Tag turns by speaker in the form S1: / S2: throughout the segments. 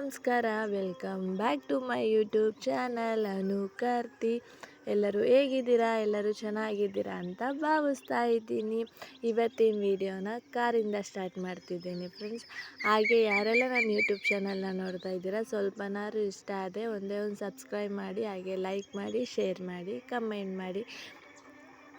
S1: ನಮಸ್ಕಾರ, welcome back to my YouTube channel Anu Karthi. ಎಲ್ಲರೂ ಹೇಗಿದ್ದೀರಾ? ಎಲ್ಲರೂ ಚೆನ್ನಾಗಿದ್ದೀರಾ ಅಂತ ಭಾವಿಸ್ತಾ ಇದ್ದೀನಿ. ಇವತ್ತಿನ ವಿಡಿಯೋನ ಕಾರಿಂದ ಸ್ಟಾರ್ಟ್ ಮಾಡ್ತಿದ್ದೀನಿ ಫ್ರೆಂಡ್ಸ್. ಹಾಗೆ ಯಾರೆಲ್ಲ ನನ್ನ ಯೂಟ್ಯೂಬ್ ಚಾನಲ್ನ ನೋಡ್ತಾ ಇದ್ದೀರಾ ಸ್ವಲ್ಪನಾದ್ರು ಇಷ್ಟ ಆದರೆ ಒಂದೇ ಒಂದು ಸಬ್ಸ್ಕ್ರೈಬ್ ಮಾಡಿ, ಹಾಗೆ ಲೈಕ್ ಮಾಡಿ, ಶೇರ್ ಮಾಡಿ, ಕಮೆಂಟ್ ಮಾಡಿ.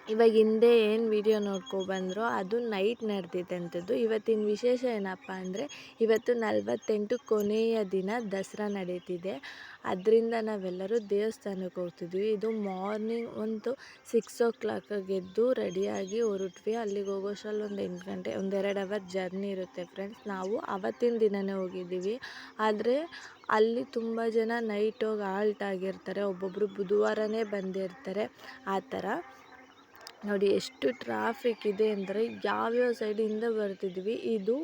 S1: ಇವಾಗ ಹಿಂದೆ ಏನು ವಿಡಿಯೋ ನೋಡ್ಕೊಬಂದ್ರೋ ಅದು ನೈಟ್ ನಡೆದಿದ್ದಂಥದ್ದು ಇವತ್ತಿನ ವಿಶೇಷ ಏನಪ್ಪ ಅಂದರೆ, ಇವತ್ತು ನಲವತ್ತೆಂಟು ಕೊನೆಯ ದಿನ ದಸರಾ ನಡೀತಿದೆ. ಅದರಿಂದ ನಾವೆಲ್ಲರೂ ದೇವಸ್ಥಾನಕ್ಕೆ ಹೋಗ್ತಿದ್ವಿ. ಇದು ಮಾರ್ನಿಂಗ್ ಒಂದು ಸಿಕ್ಸ್ ಓ ಗೆದ್ದು ಎದ್ದು ರೆಡಿಯಾಗಿ ಹೊರಟ್ವಿ. ಅಲ್ಲಿಗೆ ಹೋಗೋಷ್ಟರಲ್ಲಿ ಒಂದು ಎಂಟು ಗಂಟೆ ಒಂದೆರಡು ಅವರ್ ಜರ್ನಿ ಇರುತ್ತೆ ಫ್ರೆಂಡ್ಸ್ ನಾವು ಅವತ್ತಿನ ದಿನವೇ ಹೋಗಿದ್ದೀವಿ. ಆದರೆ ಅಲ್ಲಿ ತುಂಬ ಜನ ನೈಟ್ ಹೋಗಿ ಆಲ್ಟ್ ಆಗಿರ್ತಾರೆ. ಒಬ್ಬೊಬ್ಬರು ಬುಧವಾರನೇ ಬಂದಿರ್ತಾರೆ. ಆ ಥರ ನೋಡಿ ಎಷ್ಟು ಟ್ರಾಫಿಕ್ ಇದೆ ಅಂದರೆ ಯಾವ್ಯಾವ ಸೈಡಿಂದ ಬರ್ತಿದ್ವಿ, ಇದು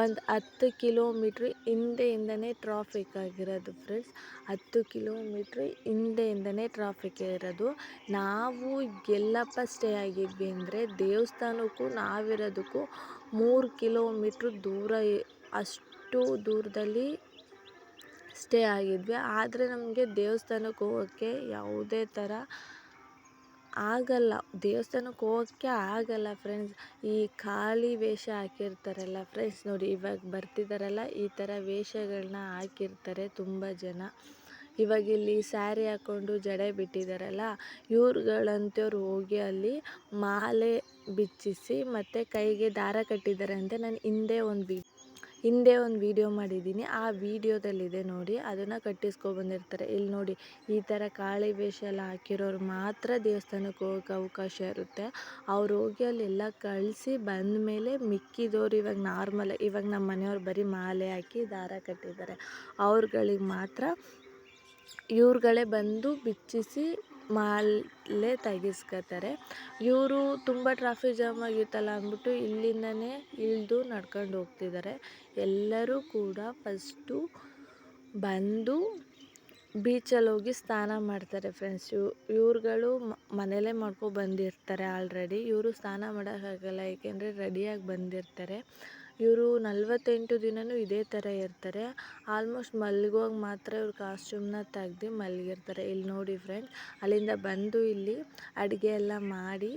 S1: ಒಂದು ಹತ್ತು ಕಿಲೋಮೀಟ್ರ್ ಹಿಂದೆಯಿಂದನೇ ಟ್ರಾಫಿಕ್ ಆಗಿರೋದು ಫ್ರೆಂಡ್ಸ್ ಹತ್ತು ಕಿಲೋಮೀಟ್ರ್ ಹಿಂದೆಯಿಂದನೇ ಟ್ರಾಫಿಕ್ ಇರೋದು. ನಾವು ಎಲ್ಲಪ್ಪ ಸ್ಟೇ ಆಗಿದ್ವಿ ಅಂದರೆ ದೇವಸ್ಥಾನಕ್ಕೂ ನಾವಿರೋದಕ್ಕೂ ಮೂರು ಕಿಲೋಮೀಟ್ರ್ ದೂರ ಅಷ್ಟು ದೂರದಲ್ಲಿ ಸ್ಟೇ ಆಗಿದ್ವಿ. ಆದರೆ ನಮಗೆ ದೇವಸ್ಥಾನಕ್ಕೆ ಹೋಗೋಕ್ಕೆ ಯಾವುದೇ ಥರ ಆಗಲ್ಲ. ದೇವಸ್ಥಾನಕ್ಕೆ ಹೋಗೋಕ್ಕೆ ಆಗಲ್ಲ ಫ್ರೆಂಡ್ಸ್ ಈ ಖಾಲಿ ವೇಷ ಹಾಕಿರ್ತಾರಲ್ಲ ಫ್ರೆಂಡ್ಸ್ ನೋಡಿ, ಇವಾಗ ಬರ್ತಿದ್ದಾರಲ್ಲ ಈ ಥರ ವೇಷಗಳನ್ನ ಹಾಕಿರ್ತಾರೆ ತುಂಬ ಜನ. ಇವಾಗ ಇಲ್ಲಿ ಸ್ಯಾರಿ ಹಾಕ್ಕೊಂಡು ಜಡೆ ಬಿಟ್ಟಿದ್ದಾರಲ್ಲ ಇವ್ರುಗಳಂತವ್ರು ಹೋಗಿ ಅಲ್ಲಿ ಮಾಲೆ ಬಿಚ್ಚಿಸಿ ಮತ್ತು ಕೈಗೆ ದಾರ ಕಟ್ಟಿದ್ದಾರೆ ಅಂತ ನಾನು ಹಿಂದೆ ಒಂದು ವಿ ಹಿಂದೆ ಒಂದು ವೀಡಿಯೋ ಮಾಡಿದ್ದೀನಿ. ಆ ವೀಡಿಯೋದಲ್ಲಿದೆ ನೋಡಿ, ಅದನ್ನು ಕಟ್ಟಿಸ್ಕೊಬಂದಿರ್ತಾರೆ ಇಲ್ಲಿ ನೋಡಿ, ಈ ಥರ ಕಾಳಿ ವೇಷ ಎಲ್ಲ ಹಾಕಿರೋರು ಮಾತ್ರ ದೇವಸ್ಥಾನಕ್ಕೆ ಹೋಗೋಕೆ ಅವಕಾಶ ಇರುತ್ತೆ. ಅವ್ರು ಹೋಗಿ ಅಲ್ಲೆಲ್ಲ ಕಳಿಸಿ ಬಂದಮೇಲೆ ಮಿಕ್ಕಿದವ್ರು ಇವಾಗ ನಾರ್ಮಲ್, ಇವಾಗ ನಮ್ಮ ಮನೆಯವ್ರು ಬರೀ ಮಾಲೆ ಹಾಕಿ ದಾರ ಕಟ್ಟಿದ್ದಾರೆ. ಅವ್ರುಗಳಿಗೆ ಮಾತ್ರ ಇವ್ರುಗಳೇ ಬಂದು ಬಿಚ್ಚಿಸಿ ಮಾಲೆ ತೆಗಿಸ್ಕೋತಾರೆ. ಇವರು ತುಂಬ ಟ್ರಾಫಿಕ್ ಜಾಮ್ ಆಗಿತ್ತಲ್ಲ ಅಂದ್ಬಿಟ್ಟು ಇಲ್ಲಿಂದನೇ ಇಳಿದು ನಡ್ಕೊಂಡು ಹೋಗ್ತಿದ್ದಾರೆ. ಎಲ್ಲರೂ ಕೂಡ ಫಸ್ಟು ಬಂದು ಬೀಚಲ್ಲಿ ಹೋಗಿ ಸ್ನಾನ ಮಾಡ್ತಾರೆ ಫ್ರೆಂಡ್ಸ್ ಇವ್, ಇವ್ರುಗಳು ಮನೇಲೇ ಮಾಡ್ಕೊ ಬಂದಿರ್ತಾರೆ ಆಲ್ರೆಡಿ ಇವರು ಸ್ನಾನ ಮಾಡೋಕ್ಕಾಗಲ್ಲ, ಏಕೆಂದರೆ ರೆಡಿಯಾಗಿ ಬಂದಿರ್ತಾರೆ. ಇವರು ನಲವತ್ತೆಂಟು ದಿನವೂ ಇದೇ ಥರ ಇರ್ತಾರೆ. ಆಲ್ಮೋಸ್ಟ್ ಮಲಗುವಾಗ ಮಾತ್ರ ಇವ್ರು ಕಾಸ್ಟ್ಯೂಮ್ನ ತೆಗ್ದು ಮಲಗಿರ್ತಾರೆ. ಇಲ್ಲಿ ನೋಡಿ ಫ್ರೆಂಡ್ಸ್ ಅಲ್ಲಿಂದ ಬಂದು ಇಲ್ಲಿ ಅಡುಗೆ ಎಲ್ಲ ಮಾಡಿ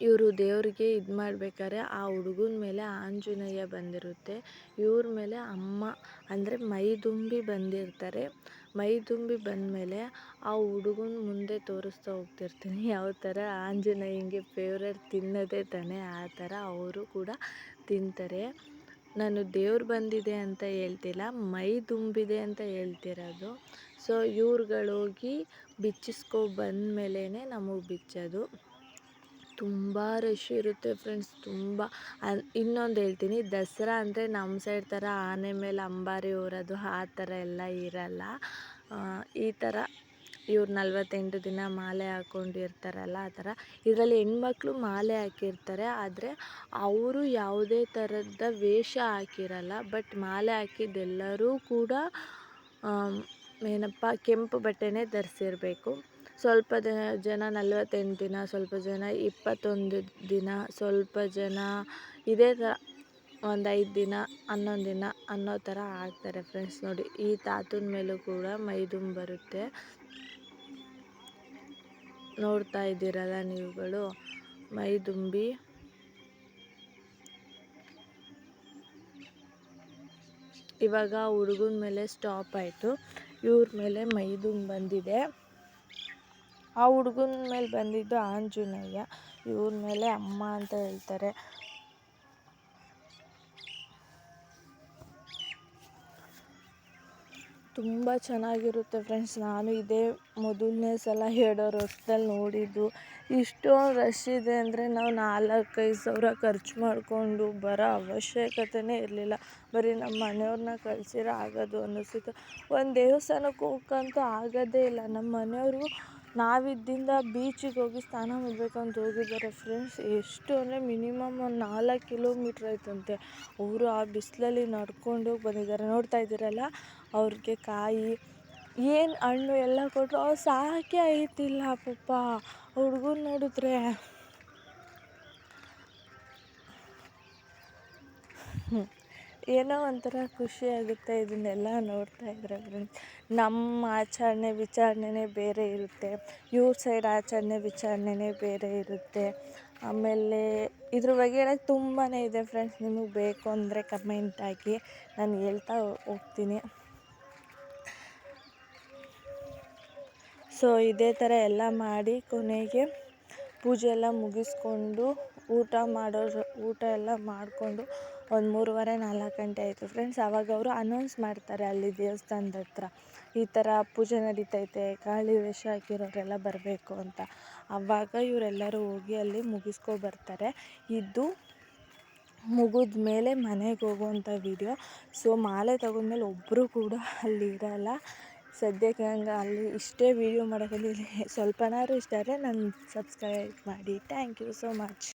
S1: ಇವರು ದೇವರಿಗೆ ಇದು ಮಾಡ್ಬೇಕಾದ್ರೆ ಆ ಹುಡುಗನ ಮೇಲೆ ಆಂಜನೇಯ ಬಂದಿರುತ್ತೆ. ಇವ್ರ ಮೇಲೆ ಅಮ್ಮ, ಅಂದರೆ ಮೈದುಂಬಿ ಬಂದಿರ್ತಾರೆ. ಮೈ ತುಂಬಿ ಬಂದಮೇಲೆ ಆ ಹುಡುಗನ ಮುಂದೆ ತೋರಿಸ್ತಾ ಹೋಗ್ತಿರ್ತೀನಿ. ಯಾವ ಥರ ಆಂಜನೇಯಂಗೆ ಫೇವ್ರೇಟ್ ತಿನ್ನೋದೇ ತಾನೇ ಆ ಥರ ಅವರು ಕೂಡ ತಿಂತಾರೆ. ನಾನು ದೇವ್ರು ಬಂದಿದೆ ಅಂತ ಹೇಳ್ತಿಲ್ಲ ಮೈ ತುಂಬಿದೆ ಅಂತ ಹೇಳ್ತಿರೋದು. ಸೊ ಇವ್ರುಗಳೋಗಿ ಬಿಚ್ಚಿಸ್ಕೊ ಬಂದಮೇಲೇ ನಮಗೆ ಬಿಚ್ಚೋದು. ತುಂಬ ರಶ್ ಇರುತ್ತೆ ಫ್ರೆಂಡ್ಸ್ ತುಂಬ. ಇನ್ನೊಂದು ಹೇಳ್ತೀನಿ, ದಸರಾ ಅಂದರೆ ನಮ್ಮ ಸೈಡ್ ಥರ ಆನೆ ಮೇಲೆ ಅಂಬಾರಿ ಹೊರೋದು ಆ ಥರ ಎಲ್ಲ ಇರಲ್ಲ. ಈ ಥರ ಇವ್ರು ನಲವತ್ತೆಂಟು ದಿನ ಮಾಲೆ ಹಾಕೊಂಡಿರ್ತಾರಲ್ಲ ಆ ಥರ ಇದರಲ್ಲಿ ಹೆಣ್ಮಕ್ಳು ಮಾಲೆ ಹಾಕಿರ್ತಾರೆ, ಆದರೆ ಅವರು ಯಾವುದೇ ಥರದ ವೇಷ ಹಾಕಿರಲ್ಲ ಬಟ್ ಮಾಲೆ ಹಾಕಿದ್ದೆಲ್ಲರೂ ಕೂಡ ಏನಪ್ಪ, ಕೆಂಪು ಬಟ್ಟೆನೇ ಧರಿಸಿರ್ಬೇಕು. ಸ್ವಲ್ಪ ಜನ ನಲವತ್ತೆಂಟು ದಿನ, ಸ್ವಲ್ಪ ಜನ ಇಪ್ಪತ್ತೊಂದು ದಿನ, ಸ್ವಲ್ಪ ಜನ ಇದೇ ಥರ ಒಂದು ಐದು ದಿನ, ಹನ್ನೊಂದು ದಿನ ಅನ್ನೋ ಥರ ಆಗ್ತಾರೆ ಫ್ರೆಂಡ್ಸ್ ನೋಡಿ. ಈ ತಾತನ ಮೇಲೂ ಕೂಡ ಮೈದುಂ ಬರುತ್ತೆ. ನೋಡ್ತಾ ಇದ್ದೀರಲ್ಲ ನೀವುಗಳು? ಮೈದುಂಬಿ. ಇವಾಗ ಹುಡುಗನ ಮೇಲೆ ಸ್ಟಾಪ್ ಆಯಿತು. ಇವ್ರ ಮೇಲೆ ಮೈದುಂಬಿ ಬಂದಿದೆ. ಆ ಹುಡುಗನ ಮೇಲೆ ಬಂದಿದ್ದು ಆಂಜನೇಯ. ಇವ್ರ ಮೇಲೆ ಅಮ್ಮ ಅಂತ ಹೇಳ್ತಾರೆ. ತುಂಬ ಚೆನ್ನಾಗಿರುತ್ತೆ ಫ್ರೆಂಡ್ಸ್. ನಾನು ಇದೇ ಮೊದಲನೇ ಸಲ ಎರಡು ರಸ್ತಲ್ಲಿ ನೋಡಿದ್ದು. ಇಷ್ಟೊಂದು ರಶ್ ಇದೆ ಅಂದರೆ ನಾವು ನಾಲ್ಕೈದು ಸಾವಿರ ಖರ್ಚು ಮಾಡಿಕೊಂಡು ಬರೋ ಅವಶ್ಯಕತೆಯೇ ಇರಲಿಲ್ಲ. ಬರೀ ನಮ್ಮ ಮನೆಯವ್ರನ್ನ ಕಳ್ಸಿದ್ರೆ ಆಗೋದು ಅನ್ನಿಸ್ತಿತ್ತು ಒಂದು ದೇವಸ್ಥಾನಕ್ಕೆ ಹೋಗಕ್ಕಂತೂ ಆಗೋದೇ ಇಲ್ಲ. ನಮ್ಮ ಮನೆಯವರು ನಾವಿದ್ದಿಂದ ಬೀಚಿಗೆ ಹೋಗಿ ಸ್ನಾನ ಮಾಡ್ಬೇಕಂತ ಹೋಗಿದ್ದಾರೆ ಫ್ರೆಂಡ್ಸ್ ಎಷ್ಟು ಅಂದರೆ ಮಿನಿಮಮ್ ಒಂದು ನಾಲ್ಕು ಕಿಲೋಮೀಟ್ರ್ ಆಯ್ತಂತೆ. ಅವರು ಆ ಬಿಸಿಲಲ್ಲಿ ನಡ್ಕೊಂಡು ಬಂದಿದ್ದಾರೆ. ನೋಡ್ತಾ ಇದ್ದೀರಲ್ಲ, ಅವ್ರಿಗೆ ಕಾಯಿ, ಏನು ಹಣ್ಣು ಎಲ್ಲ ಕೊಟ್ಟರು ಅವ್ರು ಸಾಕೆ ಆಯ್ತಿಲ್ಲ ಪಾಪ. ಹುಡ್ಗನ ನೋಡಿದ್ರೆ. ಏನೋ ಒಂಥರ ಖುಷಿ ಆಗುತ್ತೆ ಇದನ್ನೆಲ್ಲ ನೋಡ್ತಾ ಇದ್ರೆ ಫ್ರೆಂಡ್ಸ್ ನಮ್ಮ ಆಚರಣೆ ವಿಚಾರಣೆನೇ ಬೇರೆ ಇರುತ್ತೆ. ಇವ್ರ ಸೈಡ್ ಆಚರಣೆ ವಿಚಾರಣೆನೇ ಬೇರೆ ಇರುತ್ತೆ. ಆಮೇಲೆ ಇದ್ರ ಬಗ್ಗೆ ಹೇಳಕ್ಕೆ ತುಂಬಾ ಇದೆ ಫ್ರೆಂಡ್ಸ್ ನಿಮಗೆ ಬೇಕು ಅಂದರೆ ಕಮೆಂಟ್ ಹಾಕಿ. ನಾನು ಹೇಳ್ತಾ ಹೋಗ್ತೀನಿ. ಸೊ ಇದೇ ಥರ ಎಲ್ಲ ಮಾಡಿ ಕೊನೆಗೆ ಪೂಜೆ ಎಲ್ಲ ಮುಗಿಸ್ಕೊಂಡು ಊಟ ಮಾಡೋರು, ಊಟ ಎಲ್ಲ ಮಾಡಿಕೊಂಡು ಒಂದು ಮೂರುವರೆ, ನಾಲ್ಕು ಗಂಟೆ ಆಯಿತು ಫ್ರೆಂಡ್ಸ್ ಆವಾಗ ಅವರು ಅನೌನ್ಸ್ ಮಾಡ್ತಾರೆ ಅಲ್ಲಿ ದೇವಸ್ಥಾನದ ಹತ್ರ. ಈ ಥರ ಪೂಜೆ ನಡೀತೈತೆ, ಗಾಳಿ ವೇಷ ಹಾಕಿರೋರೆಲ್ಲ ಬರಬೇಕು ಅಂತ. ಆವಾಗ ಇವರೆಲ್ಲರೂ ಹೋಗಿ ಅಲ್ಲಿ ಮುಗಿಸ್ಕೊ ಬರ್ತಾರೆ. ಇದು ಮುಗಿದ ಮೇಲೆ ಮನೆಗೆ ಹೋಗುವಂಥ ವೀಡಿಯೋ ಸೊ ಮಾಲೆ ತಗೊಂಡ್ಮೇಲೆ ಒಬ್ಬರು ಕೂಡ ಅಲ್ಲಿ ಇರೋಲ್ಲ. ಸದ್ಯಕ್ಕೆ ನಂಗೆ ಅಲ್ಲಿ ಇಷ್ಟೇ ವೀಡಿಯೋ ಮಾಡೋಕ್ಕಲ್ಲಿ ಸ್ವಲ್ಪನಾದ್ರು ಇಷ್ಟ ಆದರೆ ನನ್ನ ಸಬ್ಸ್ಕ್ರೈಬ್ ಮಾಡಿ. Thank you so much